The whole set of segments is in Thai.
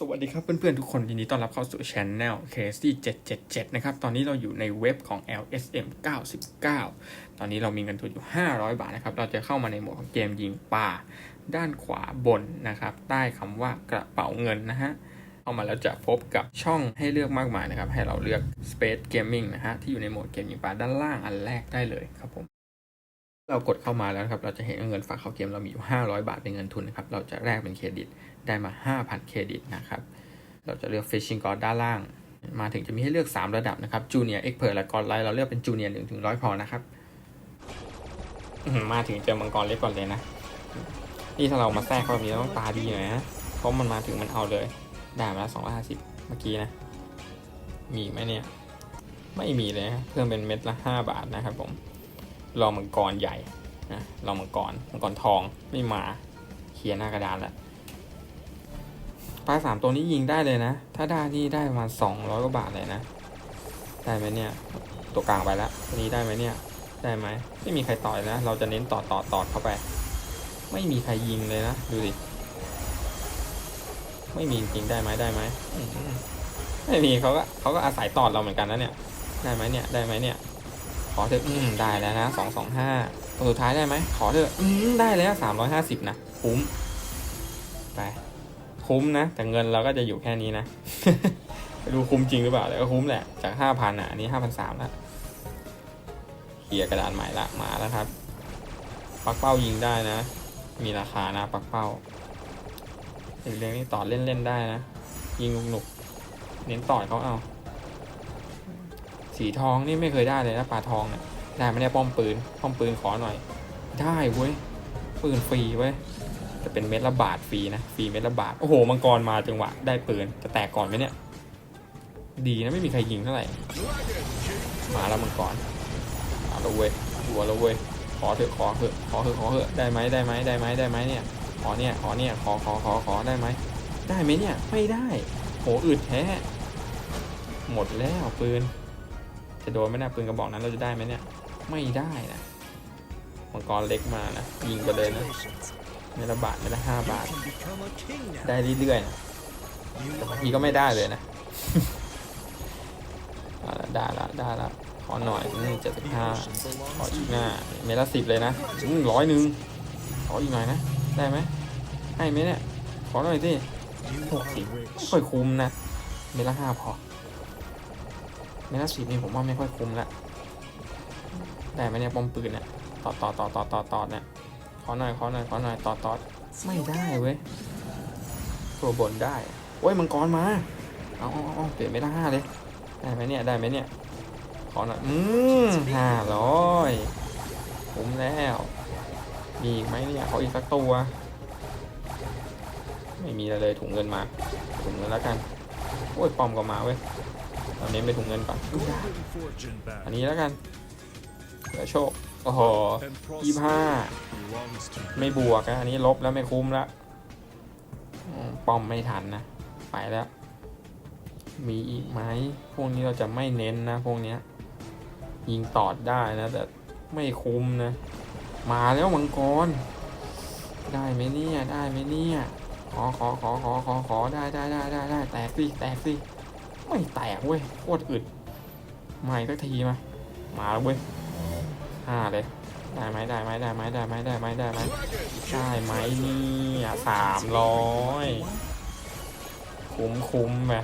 สวัสดีครับเพื่อนๆทุกคนยินดีต้อนรับเข้าสู่ช anel k s 777 นะครับ ตอนนี้เราอยู่ในเว็บของ LSM 99 ตอนนี้เรามีเงินทุนอยู่ 500 บาทนะครับ เราจะเข้ามาในโหมดของเกมยิงป่า ด้านขวาบนนะครับ ใต้คำว่ากระเป๋าเงินนะฮะเข้ามาแล้วจะพบกับช่องให้เลือกมากมายนะครับ ให้เราเลือก Space Gaming นะฮะที่อยู่ในโหมดเกมยิงป่าด้านล่างอันแรกได้เลยครับผม เรากดเข้ามาแล้วครับ เราจะเห็นเงินฝากเข้าเกมเรามีอยู่ 500 บาทเป็นเงินทุนนะครับ เราจะแลกเป็นเครดิตได้มา 5,000 เครดิตนะครับ เราจะเลือก Fishing God ด้านล่าง มาถึงจะมีให้เลือก 3 ระดับนะครับ Junior Expert และ God Light เราเลือกเป็น Junior 1ถึง100 พอนะครับ มาถึงเจอมังกรเล็กก่อนเลยนะ นี่ถ้าเรามาแทรกรอบนี้ต้องตาดีหน่อยนะ เพราะมันมาถึงมันเอาเลย ได้มาแล้ว250 เมื่อกี้นะ มีไหมเนี่ย ไม่มีเลยนะเพิ่มเป็นเม็ดละ 5 บาทนะครับผม รอมังกรใหญ่นะรอมังกรมังกรทองไม่มาเคลียร์หน้ากระดานแล้วปลาสามตัวนี้ยิงได้เลยนะ ถ้าได้นี่ได้ประมาณสองร้อยกว่าบาทเลยนะ ได้ไหมเนี่ย ตัวกลางไปแล้วตัวนี้ได้ไหมเนี่ย ได้ไหมไม่มีใครต่อยนะ เราจะเน้นต่อต่อต่อเข้าไป ไม่มีใครยิงเลยนะ ดูดิ ไม่มีจริงได้ไหมได้ไหม ไม่มีเขาก็เขาก็อาศัยตอดเราเหมือนกันนะเนี่ย ได้ไหมเนี่ย ได้ไหมเนี่ย ขอเถอะอืมได้แล้วนะสองสองห้าตัวสุดท้ายได้ไหมขอเถอะอืมได้แล้วสามร้อยห้าสิบนะคุ้มไปคุ้มนะ แต่เงินเราก็จะอยู่แค่นี้นะไปดูคุ้มจริงหรือเปล่าแต่ก็คุ้มแหละจากห้าพันอะอันนี้ห้าพันสามละเคลียกระดานใหม่ละมาแล้วครับ ปักเป้ายิงได้นะ มีราคานะปักเป้าเรื่องนี้ต่อเล่นๆได้นะ ยิงหนุกๆเน้นต่อยเขาเอา สีทองนี่ไม่เคยได้เลยนะปลาทองเนี่ยได้ไหม่ได้ป้อมปืนป้อมปืนขอหน่อย ได้เว้ยปืนฟรีเว้ยจะเป็นเม็ดละบาทฟรีนะฟรีเม็ดละบาทโอ้โหมังกรมาจังหวะ ได้ปืนจะแตกก่อนไหมเนี่ย ดีนะไม่มีใครยิงเท่าไหร่มาแล้วมังกรเอาละเว้ยหัวละเว้ยขอเถอะขอเถอะขอเถอะขอเถอะได้ไหมได้ไหมได้ไหมได้ไหมเนี่ยขอเนี่ยขอเนี่ยขอขอขอขอได้ไหมได้ไหมเนี่ยไม่ได้โหอึดแท้หมดแล้วปืน จะโดนไหมนะปืนกระบอกนั้นเราจะได้ไหมเนี่ย ไม่ได้นะมังกรเล็กมานะยิงไปเลยนะเมตรบาทเมตรห้าบาท ได้เรื่อยๆนะแต่บางทีก็ไม่ได้เลยนะได้ละได้ละขอหน่อยเจ็ดสิบห้าขออีกหน้า เมตรสิบเลยนะร้อยหนึ่งขออีกหน่อยนะ ได้ไหมให้ไหมเนี่ย ขอหน่อยสิหกสิบไม่ค่อยคุ้มนะ เมตรละห้าพอ เมตรสิบนี่ผมว่าไม่ค่อยคุ้มละได้ไหมเนี่ยป้อมปืนเนี่ยต่อต่อต่อต่อต่อต่อเนี่ยขอหน่อยขอหน่อยขอหน่อยต่อต่อไม่ได้เว้ยตัวบนได้โอ้ยมังกรมาเอาเอาเอาเปลี่ยนไม่ได้ห้าเลยได้ไหมเนี่ยได้ไหมเนี่ยขอหน่อยอืมห้าร้อยคุ้มแล้วมีไหมเนี่ยขออีกสักตัวไม่มีอะไรเลยถุงเงินมาถุงเงินแล้วกันโอ้ยปอมก็มาเว้ย เราเน้นไปถุงเงินก่อน อันนี้แล้วกันเหลือโชค โอ้โหยี่ห้าไม่บวกนะอันนี้ลบแล้วไม่คุ้มละป้อมไม่ทันนะ ไปแล้ว มีอีกไหมพวกนี้เราจะไม่เน้นนะ พวกเนี้ย ยิงตอดได้นะ แต่ไม่คุ้มนะ มาแล้วมังกร ได้ไหมเนี่ย ได้ไหมเนี่ย ขอขอขอขอขอขอได้ได้ได้ได้ได้แตกสิแตกสิ ไม่แตกเว้ยโคตรอึดมาอีกสักทีมามาแล้วเว้ยห้าเลยได้ไหมได้ไหมได้ไหมได้ไหมได้ไหมได้ไหมได้ไหมเนี่ยสามร้อยคุ้มคุ้มไหม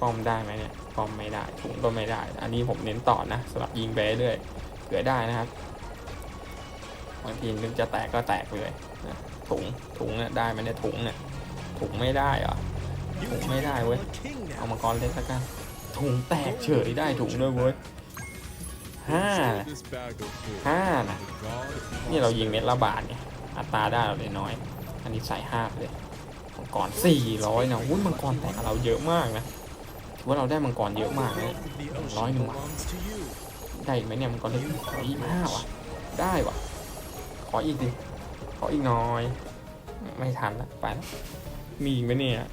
ป้อมได้ไหมเนี่ยป้อมไม่ได้ถุงก็ไม่ได้ อันนี้ผมเน้นต่อนะสำหรับยิงไปเรื่อยเผื่อได้นะครับบางทีนึกจะแตกก็แตกเลยนะถุงถุงเนี่ยได้ไหมเนี่ยถุงเนี่ยถุงไม่ได้เหรอ ไม่ได้เว้ย เอามังกรเล็กล้วกัน ถุงแตกเฉยได้ถุงด้วยเว้ยห้าห้านะนี่เรายิงเม็ดละบาทเนี่ย อัตราได้เราเลยน้อย อันนี้ใส่ห้าเลย มังกรสี่ร้อยนะวุ้ยมังกรแตกเราเยอะมากนะ ถือว่าเราได้มังกรเยอะมากนะร้อยหนึ่งว่ะได้อีกไหมเนี่ยมังกรเล็กขออีกห้าว่ะ ได้ว่ะ ขออีกดิ ขออีกน้อย ไม่ทันละไปล้วมีอีกไหมเนี่ย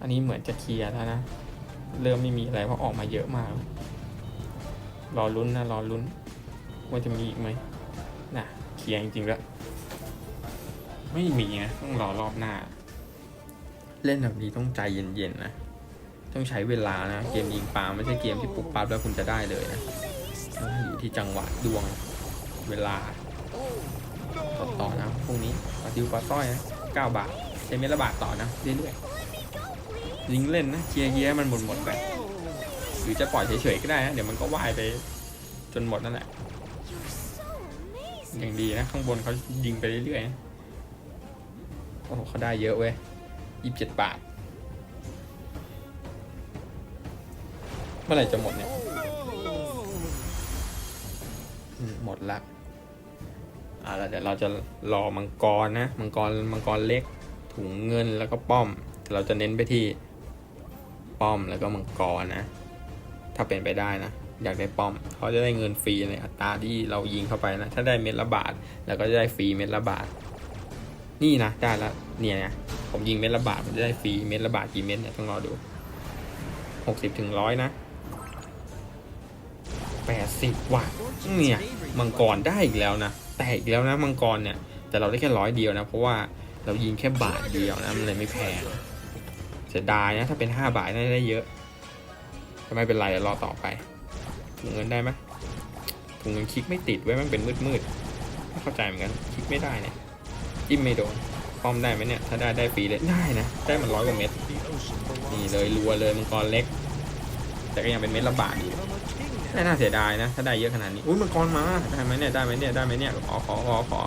อันนี้เหมือนจะเคลียร์แล้วนะ เริ่มไม่มีอะไรเพราะออกมาเยอะมาก รอลุ้นนะรอลุ้น ว่าจะมีอีกไหมน่ะเคลียร์จริงๆแล้ว ไม่มีนะต้องรอรอบหน้า เล่นแบบนี้ต้องใจเย็นๆนะ ต้องใช้เวลานะ เกมยิงปลาไม่ใช่เกมที่ปุ๊บปั๊บแล้วคุณจะได้เลยนะต้องอยู่ที่จังหวะดวงเวลาต่อต่อนะพรุ่งนี้ปลาดิวปลาสร้อยนะเก้าบาทใช้เม็ดละบาทต่อนะเรื่อยๆ ยิงเล่นนะเคลียร์เฮียมันหมดหมดไปหรือจะปล่อยเฉยๆก็ได้นะเดี๋ยวมันก็ว่ายไปจนหมดนั่นแหละอย่างดีนะข้างบนเขายิงไปเรื่อยๆโอ้โหเขาได้เยอะเว้ยยี่สิบเจ็ดบาทเมื่อไหร่จะหมดเนี่ยหมดละอ่าแล้วเดี๋ยวเราจะรอมังกรนะ มังกรมังกรเล็กถุงเงินแล้วก็ป้อม เราจะเน้นไปที่ ป้อมแล้วก็มังกรนะ ถ้าเป็นไปได้นะ อยากได้ป้อมเขาจะได้เงินฟรีในอัตราที่เรายิงเข้าไปนะ ถ้าได้เม็ดละบาทแล้วก็จะได้ฟรีเม็ดละบาท นี่นะได้แล้วเนี่ยนะผมยิงเม็ดละบาทผมจะได้ฟรีเม็ดละบาทกี่เม็ดเนี่ยต้องรอดูหกสิบถึงร้อยนะแปดสิบว่ะเนี่ยมังกรได้อีกแล้วนะแต่อีกแล้วนะมังกรเนี่ยแต่เราได้แค่ร้อยเดียวนะ เพราะว่าเรายิงแค่บาทเดียวนะมันเลยไม่แพง เสียดายนะ ถ้าเป็นห้าบาทน่าจะได้เยอะก็ไม่เป็นไรเดี๋ยวรอต่อไปถุงเงินได้ไหมถุงเงินคลิกไม่ติดไว้มันเป็นมืดมืดๆไม่เข้าใจเหมือนกันคลิกไม่ได้เนี่ยจิ้มไม่โดนป้อมได้ไหมเนี่ย ถ้าได้ได้ฟรีเลยได้นะ ได้มันร้อยกว่าเม็ดนี่เลยรัวเลยมังกรเล็ก แต่ก็ยังเป็นเม็ดละบาทอยู่ไม่น่าเสียดายนะ ถ้าได้เยอะขนาดนี้อุ้ยมังกรมาได้ไหมเนี่ยได้ไหมเนี่ยได้ไหมเนี่ยขอขอขอขอ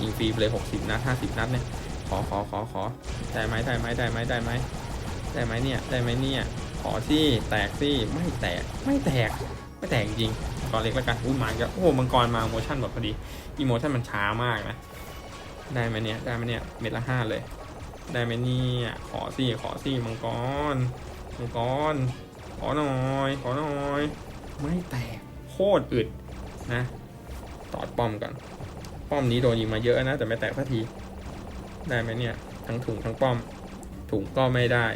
ยิงฟรีเลยหกสิบนัดห้าสิบนัดเนี่ยขอขอขอขอได้ไหมได้ไหมได้ไหมได้ไหม ได้ไหมเนี่ย ได้ไหมเนี่ย ขอที่แตกที่ไม่แตก ไม่แตก ไม่แตกจริงมังกรเล็กแล้วกันอุ้มาอีกแล้วโอ้มังกรมาโมชั่นหมดพอดี อีโมชั่นมันช้ามากนะ ได้ไหมเนี่ย ได้ไหมเนี่ย เม็ดละห้าเลย ได้ไหมเนี่ย ขอสี่ขอสี่มังกร มังกร ขอหน่อย ขอหน่อย ไม่แตก โคตรอึดนะ ตอดป้อมกันป้อมนี้โดนยิงมาเยอะนะ แต่ไม่แตกสักที ได้ไหมเนี่ย ทั้งถุงทั้งป้อมถุงก็ไม่ได้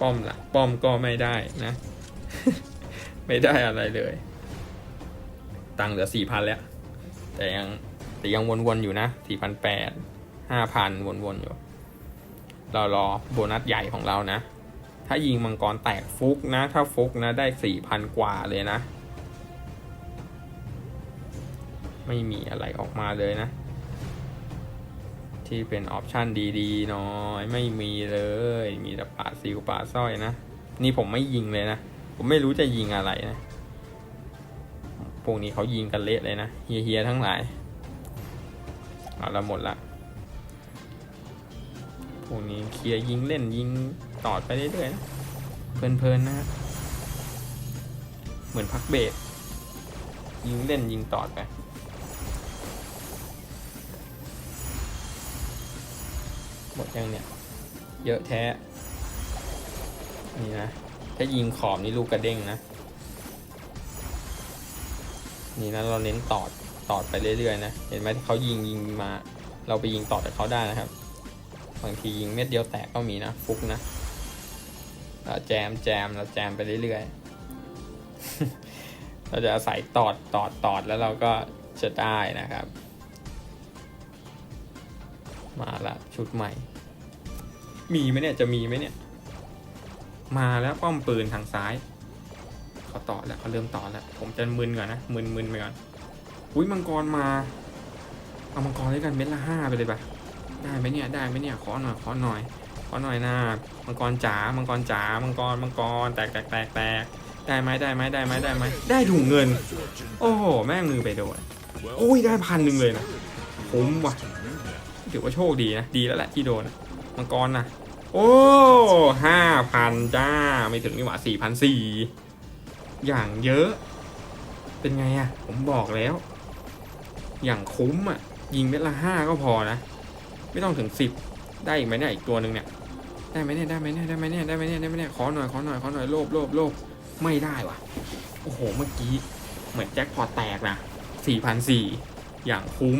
ป้อมละป้อมก็ไม่ได้นะ ไม่ได้อะไรเลย ตังเหลือสี่พันแล้ว แต่ยังแต่ยังวนๆอยู่นะสี่พันแปดห้าพันวนๆอยู่ เรารอโบนัสใหญ่ของเรานะ ถ้ายิงมังกรแตกฟุกนะ ถ้าฟุกนะได้สี่พันกว่าเลยนะ ไม่มีอะไรออกมาเลยนะ ที่เป็นออปชันดีๆ น้อยไม่มีเลย มีแต่ป่าซิวป่าสร้อยนะ นี่ผมไม่ยิงเลยนะ ผมไม่รู้จะยิงอะไรนะ พวกนี้เขายิงกันเละเลยนะเฮียๆทั้งหลายเอาละหมดละพวกนี้เคลียร์ยิงเล่นยิงตอดไปเรื่อยๆนะเพลินๆนะฮะเหมือนพักเบรกยิงเล่นยิงตอดไป หมดยังเนี่ย เยอะแท้ นี่นะ ถ้ายิงขอบนี่ลูกกระเด้งนะ นี่นะเราเน้นตอดตอดไปเรื่อยๆนะ เห็นไหมที่เขายิงยิงมา เราไปยิงต่อจากเขาได้นะครับ บางทียิงเม็ดเดียวแตกก็มีนะฟุกนะเราแจมแจมเราแจมไปเรื่อยๆ เราจะอาศัยตอดตอดตอดแล้วเราก็จะได้นะครับ มาละชุดใหม่ มีไหมเนี่ยจะมีไหมเนี่ย มาแล้วป้อมปืนทางซ้ายเขาต่อแล้วเขาเริ่มต่อแล้ว ผมจะมึนก่อนนะมึนมึนไปก่อนอุ้ยมังกรมา เอามังกรด้วยกันเม็ดละห้าไปเลยปะได้ไหมเนี่ยได้ไหมเนี่ยขอหน่อยขอหน่อยขอหน่อยนะมังกรจ๋ามังกรจ๋ามังกรมังกรแตกแตกแตกแตกได้ไหมได้ไหมได้ไหมได้ไหมได้ถุงเงิน โอ้โหแม่งมือไปโดนโอ้ยได้พันหนึ่งเลยนะคุ้มว่ะ ถือว่าโชคดีนะ ดีแล้วแหละที่โดน มังกรนะโอ้ห้าพันจ้า ไม่ถึงนี่หว่าสี่พันสี่อย่างเยอะ เป็นไงอะผมบอกแล้ว อย่างคุ้มอะยิงเม็ดละห้าก็พอนะ ไม่ต้องถึงสิบได้อีกไหมเนี่ยอีกตัวหนึ่งเนี่ยได้ไหมเนี่ยได้ไหมเนี่ยได้ไหมเนี่ยได้ไหมเนี่ยได้ไหมเนี่ยขอหน่อยขอหน่อยขอหน่อยโลภโลภโลภไม่ได้ว่ะ โอ้โหเมื่อกี้เหมือนแจ็คพอตแตกนะสี่พันสี่อย่างคุ้ม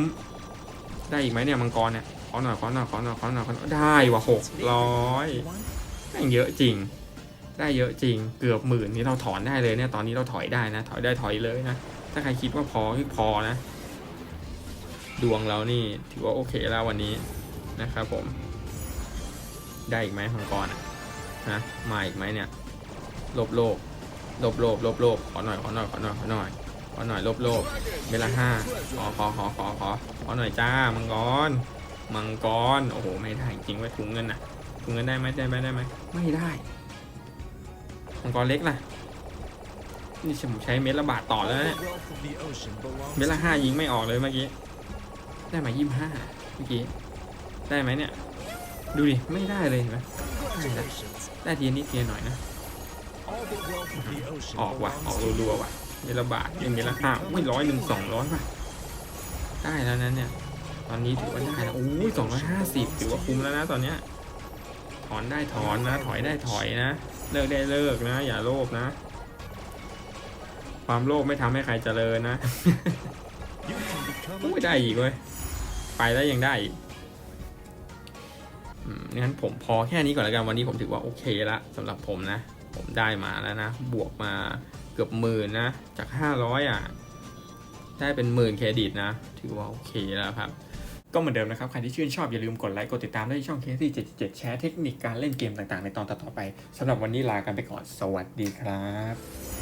ได้อีกไหมเนี่ยมังกรเนี่ยขอหน่อยขอหน่อยขอหน่อยขอหน่อยขอหน่อยได้ว่ะหกร้อยแม่งเยอะจริง ได้เยอะจริง เกือบหมื่นนี่เราถอนได้เลยเนี่ยตอนนี้เราถอยได้นะ ถอยได้ถอยเลยนะ ถ้าใครคิดว่าพอคือพอนะ ดวงเรานี่ถือว่าโอเคแล้ววันนี้นะครับผม ได้อีกไหมมังกรอะนะมาอีกไหมเนี่ยลบโลกลบโลกลบโลกขอหน่อยขอหน่อยขอหน่อยขอหน่อย อหน่อยลบโลกเวลาห้าขอขอขอขอขอขอหน่อยจ้ามังกรมังกรโอ้โหไม่ได้จริงไว้ถุงเงินน่ะถุงเงินได้ไหมได้ไหมได้ไหมไม่ได้มังกรเล็กล่ะนี่ฉันใช้เม็ดละบาทต่อแล้วเนี่ยเวลาห้ายิงไม่ออกเลยเมื่อกี้ได้มายี่ห้าเมื่อกี้ได้ไหมเนี่ยดูดิไม่ได้เลยเห็นไหมได้ได้ทีนิดเทียหน่อยนะออกว่ะออกรัวๆว่ะ เวลบาทยังเวลห้าอุ้ยร้อยหนึ่งสองร้อยป่ะได้แล้วนั้นเนี่ย ตอนนี้ถือว่าได้แล้วโอ้ยสองร้อยห้าสิบถือว่าคุ้มแล้วนะตอนเนี้ยถอนได้ถอนนะ ถอยได้ถอยนะ เลิกได้เลิกนะ อย่าโลภนะ ความโลภไม่ทำให้ใครเจริญนะโอ้ยได้อีกเว้ยไปแล้วยังได้อีกอืมงั้นผมพอแค่นี้ก่อนแล้วกันวันนี้ผมถือว่าโอเคละสำหรับผมนะ ผมได้มาแล้วนะ บวกมา กือบหมื่นนะ จาก500อะ ได้เป็นหมื่นเครดิตนะ ถือว่าโอเคแล้วครับ ก็เหมือนเดิมนะครับ ใครที่ชื่นชอบอย่าลืมกดไลค์กดติดตามได้ที่ช่องเคสที่77 แชร์เทคนิคการเล่นเกมต่างๆ ในตอนต่อๆไปสำหรับวันนี้ลากันไปก่อน สวัสดีครับ